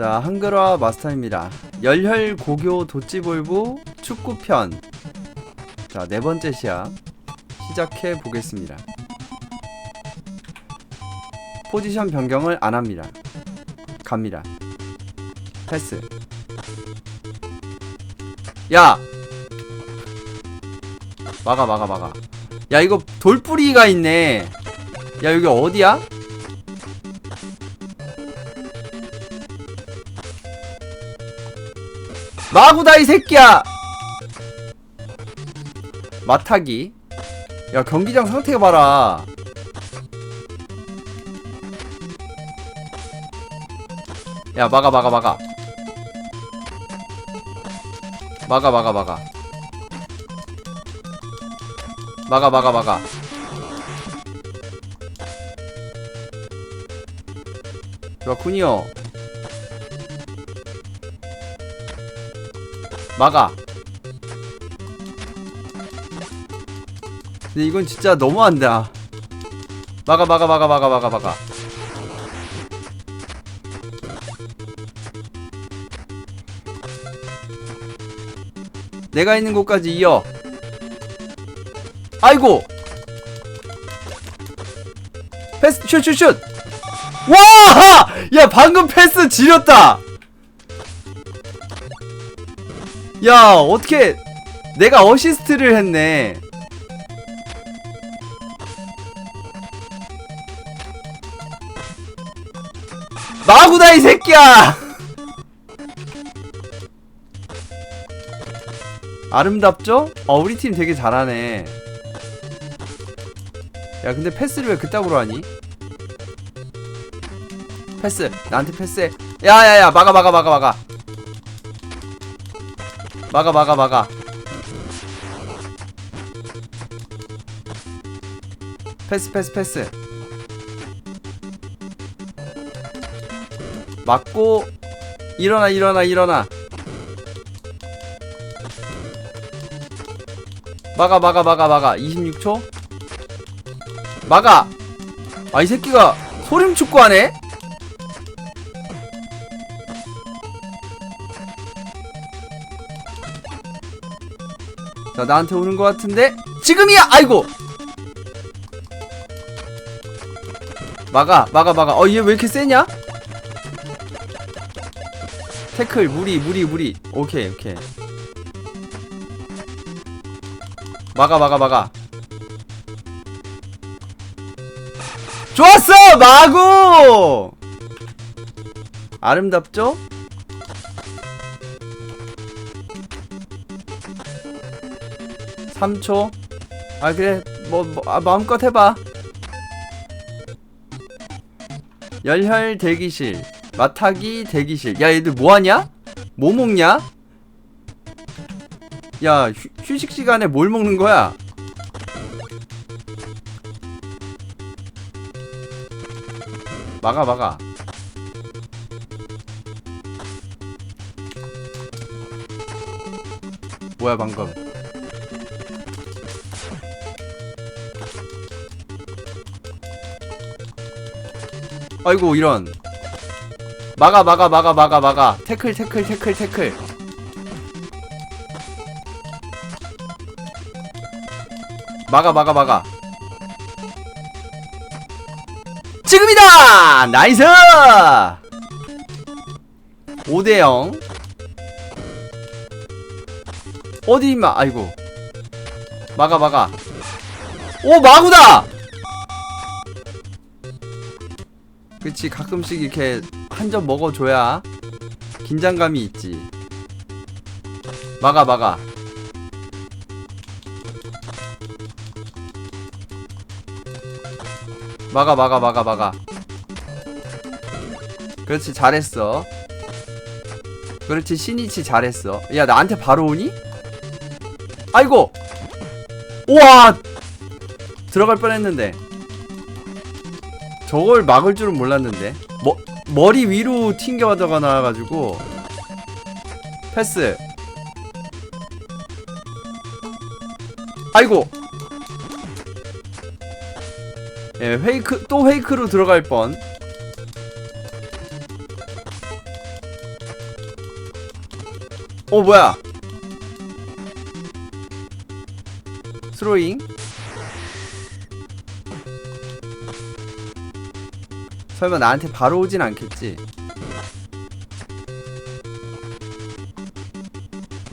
자, 한글화 마스터입니다. 열혈 고교 도찌볼부 축구편. 자, 네 번째 시합 시작해 보겠습니다. 포지션 변경을 안 합니다. 갑니다. 패스. 야! 막아, 막아, 막아. 야, 이거 돌뿌리가 있네. 야, 여기 어디야? 마구다 이 새끼야! 마타기. 야 경기장 상태 봐라. 야 막아 막아 막아. 막아 막아 막아. 막아 막아 막아. 그렇군요 막아. 근데 이건 진짜 너무한다. 막아 막아 막아 막아 막아 막아. 내가 있는 곳까지 이어. 아이고! 패스 슛슛슛! 와! 야 방금 패스 지렸다 야 어떻게 내가 어시스트를 했네. 마구다 이 새끼야! 아름답죠? 어 우리 팀 되게 잘하네. 야 근데 패스를 왜 그따구로 하니? 패스 나한테 패스해. 야야야 막아 막아 막아 막아 막아 막아 막아. 패스 패스 패스. 맞고 일어나 일어나 일어나. 막아 막아 막아 막아. 26초? 막아! 아 이 새끼가 소림 축구하네 자 나한테 오는 것 같은데 지금이야! 아이고! 막아 막아 막아. 어 얘 왜 이렇게 세냐? 태클 무리 무리 무리. 오케이 오케이. 막아 막아 막아. 좋았어! 마구! 아름답죠? 삼초아 그래 뭐, 뭐 아, 마음껏 해봐 열혈 대기실 마타기 대기실 야 얘들 뭐하냐? 뭐 먹냐? 야 휴, 휴식 시간에 뭘 먹는 거야? 막아 막아 뭐야 방금 아이고 이런. 막아 막아 막아 막아 막아. 태클 태클 태클 태클. 막아 막아 막아. 지금이다! 나이스! 5대0 어디 임마 아이고. 막아 막아. 오 마구다 그치 가끔씩 이렇게 한 점 먹어줘야 긴장감이 있지. 막아 막아. 막아 막아 막아 막아. 그렇지 잘했어. 그렇지 신이치 잘했어. 야 나한테 바로 오니? 아이고! 우와! 들어갈 뻔했는데 저걸 막을 줄은 몰랐는데. 머, 머리 위로 튕겨가다가 나와가지고. 패스. 아이고. 예, 페이크 또 페이크로 들어갈 뻔. 어 뭐야? 스로잉 설마 나한테 바로 오진 않겠지?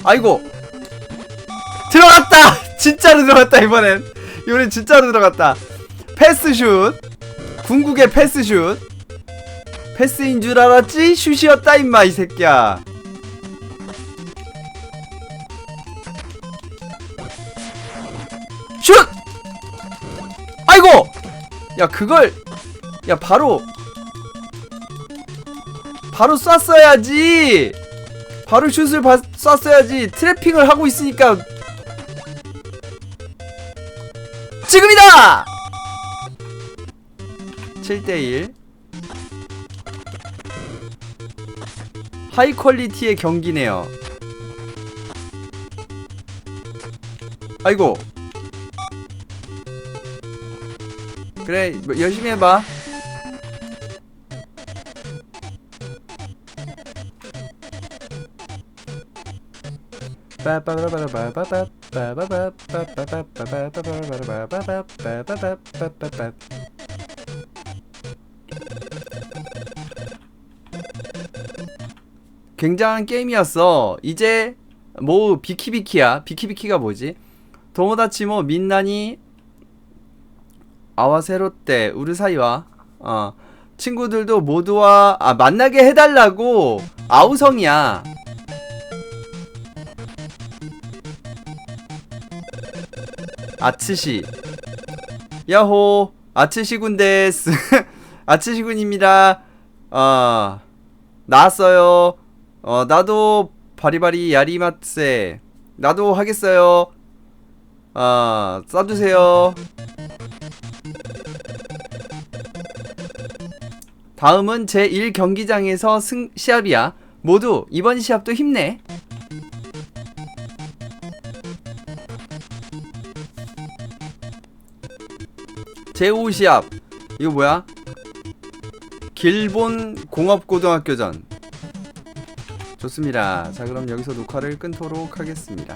아이고! 들어갔다! 진짜로 들어갔다 이번엔. 이번엔 진짜로 들어갔다. 패스슛. 궁극의 패스슛. 패스인 줄 알았지? 슛이었다 임마 이 새끼야. 슛! 아이고! 야 그걸 야 바로. 바로 쐈어야지. 바로 슛을 바, 쐈어야지. 트래핑을 하고 있으니까. 지금이다! 7대1 하이 퀄리티의 경기네요. 아이고. 그래 뭐 열심히 해봐 굉장한 게임이었어. 이제 뭐 비키비키야. 비키비키가 뭐지? 도모다치모 민나니 아와세로떼 우르사이와 어 친구들도 모두와 아 만나게 해달라고 아우성이야. 아츠시 야호 아츠시군 데스 아츠시군입니다. 어 나왔어요. 어 나도 바리바리 야리마트세 나도 하겠어요. 아 써주세요. 다음은 제1 경기장에서 승 시합이야. 모두 이번 시합도 힘내. 제5 시합 이거 뭐야? 길본 공업고등학교전 좋습니다. 자 그럼 여기서 녹화를 끊도록 하겠습니다.